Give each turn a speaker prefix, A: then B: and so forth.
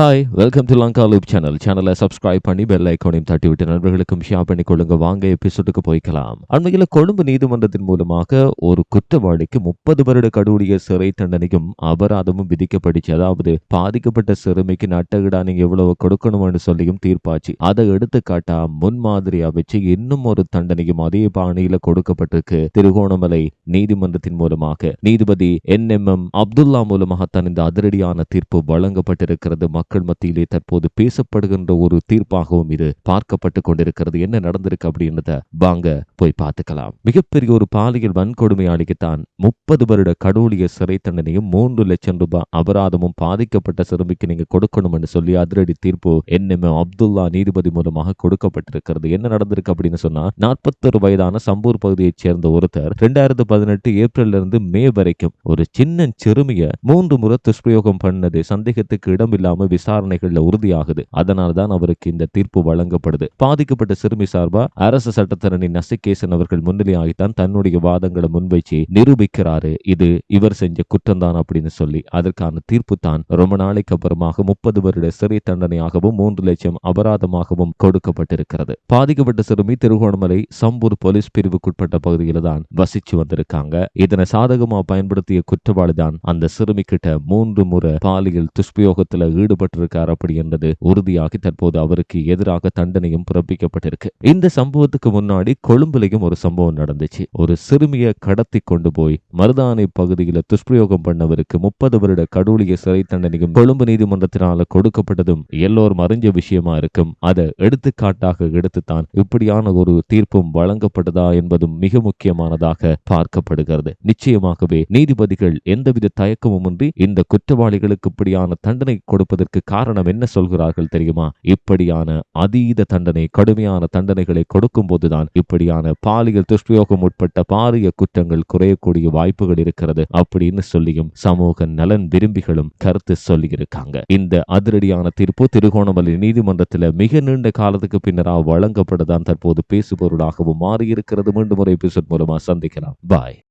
A: Hi welcome to Lanka loop channel சேனலை subscribe பண்ணி bell ஐக்கோனையும் தட்டி விட்டு நண்பர்களுக்கும் ஷேர் பண்ணி கொள்ளுங்க. வாங்க எபிசோடுக்கு போய்க்கலாம். அண்மையில் கொழும்பு நீதிமன்றத்தின் மூலமாக ஒரு குற்றவாளிக்கு முப்பது வருட கடூழிய சிறை தண்டனையும் அபராதமும் விதிக்கப்பட்டுச்சு. அதாவது பாதிக்கப்பட்ட சிறுமிக்கு நட்டகிடா நீங்க எவ்வளவு கொடுக்கணும்னு சொல்லியும் தீர்ப்பாச்சு. அதை எடுத்துக்காட்டா முன்மாதிரியா வச்சு இன்னும் ஒரு தண்டனையும் அதே பாணியில கொடுக்கப்பட்டிருக்கு. திருகோணமலை நீதிமன்றத்தின் மூலமாக. நீதிபதி என் எம் எம் அப்துல்லா மூலமாகத்தான் இந்த அதிரடியான தீர்ப்பு வழங்கப்பட்டிருக்கிறது. மக்கள் மத்தியிலே தற்போது பேசப்படுகின்ற ஒரு தீர்ப்பாகவும் இது பார்க்கப்பட்டு கொண்டிருக்கிறது. என்ன நடந்திருக்கு அப்படின்றத வாங்க போய் பார்த்துக்கலாம். மிகப்பெரிய ஒரு பாலியல் வன்கொடுமையாளிக்குத்தான் முப்பது வருட கடூழிய சிறை தண்டனையும் மூன்று லட்சம் ரூபாய் அபராதமும் பாதிக்கப்பட்ட சிறுமிக்கு நீங்க கொடுக்கணும்னு சொல்லி அதிரடி தீர்ப்பு என்னமே அப்துல்லா நீதிபதி மூலமாக கொடுக்கப்பட்டிருக்கிறது. என்ன நடந்திருக்கு அப்படின்னு சொன்னா நாற்பத்தொரு வயதான சம்பூர் பகுதியைச் சேர்ந்த ஒருத்தர் ரெண்டாயிரத்து பதினெட்டு ஏப்ரல்ல இருந்து மே வரைக்கும் ஒரு சின்ன சிறுமிய மூன்று முறை துஷ்பிரயோகம் பண்ணது சந்தேகத்துக்கு இடமில்லாம விசாரணைகள்ல உறுதியாகுது. அதனால தான் அவருக்கு இந்த தீர்ப்பு வழங்கப்படுது. பாதிக்கப்பட்ட சிறுமி சார்பா அரசு சட்டத்தரணி நசிகேசன் அவர்கள் முன்னிலையாகித்தான் தன்னுடைய வாதங்களை முன்வைச்சு நிரூபிக்கிறாரு. இது இவர் செஞ்ச குற்றம்தான் அப்படின்னு சொல்லி. அதற்கான தீர்ப்பு தான் ரொம்ப நாளைக்கு அப்புறமாக முப்பது வருட சிறை தண்டனையாகவும் மூன்று லட்சம் அபராதமாகவும் கொடுக்கப்பட்டிருக்கிறது. பாதிக்கப்பட்ட சிறுமி திருகோணமலை சம்பூர் போலீஸ் பிரிவுக்குட்பட்ட பகுதியில தான் வசிச்சு வந்திருக்காங்க. இதனை சாதகமா பயன்படுத்திய குற்றவாளி தான் அந்த சிறுமி கிட்ட மூன்று முறை பாலியல் துஷ்பிரயோகத்துல ஈடுபட்டிருக்கார் அப்படி என்பது உறுதியாகி தற்போது அவருக்கு எதிராக தண்டனையும் பிறப்பிக்கப்பட்டிருக்கு. இந்த சம்பவத்துக்கு முன்னாடி கொழும்புலையும் ஒரு சம்பவம் நடந்துச்சு. ஒரு சிறுமியை கடத்தி கொண்டு போய் மருதானை பகுதியில் துஷ்பிரயோகம் பண்ணவருக்கு முப்பது வருட கடூழிய சிறை தண்டனையும் கொழும்பு நீதிமன்றத்தினால கொடுக்கப்பட்டதும் எல்லோரும் அறிஞ்ச விஷயமா இருக்கும். அதை எடுத்துக்காட்டாக எடுத்துத்தான் இப்படியான ஒரு தீர்ப்பும் வழங்கப்பட்டதா என்பதும் மிக முக்கியமானதாக பார்க்கப்படுகிறது. நிச்சயமாகவே நீதிபதிகள் எந்தவித தயக்கமுமின்றி இந்த குற்றவாளிகளுக்கு இப்படியான தண்டனை கொடுப்பதற்கு காரணம் என்ன சொல்கிறார்கள் தெரியுமா? இப்படியான அதீத தண்டனை கடுமையான தண்டனைகளை கொடுக்கும் போதுதான் இப்படியான பாலியல் துஷ்பிரயோகம் உட்பட்ட பாரிய குற்றங்கள் குறையக்கூடிய வாய்ப்புகள் இருக்கிறது அப்படின்னு சொல்லியும் சமூக நலன் விரும்பிகளும் கருத்து சொல்லியிருக்காங்க. இந்த அதிரடியான தீர்ப்பு திருகோணமலை நீதிமன்றத்தில் மிக நீண்ட காலத்துக்கு பின்னரா வழங்கப்படதான் தற்போது பேசுபொருளாகவும் மாறியிருக்கிறது. மீண்டும் ஒரு எபிசோட் மூலமா சந்திக்கலாம். பாய்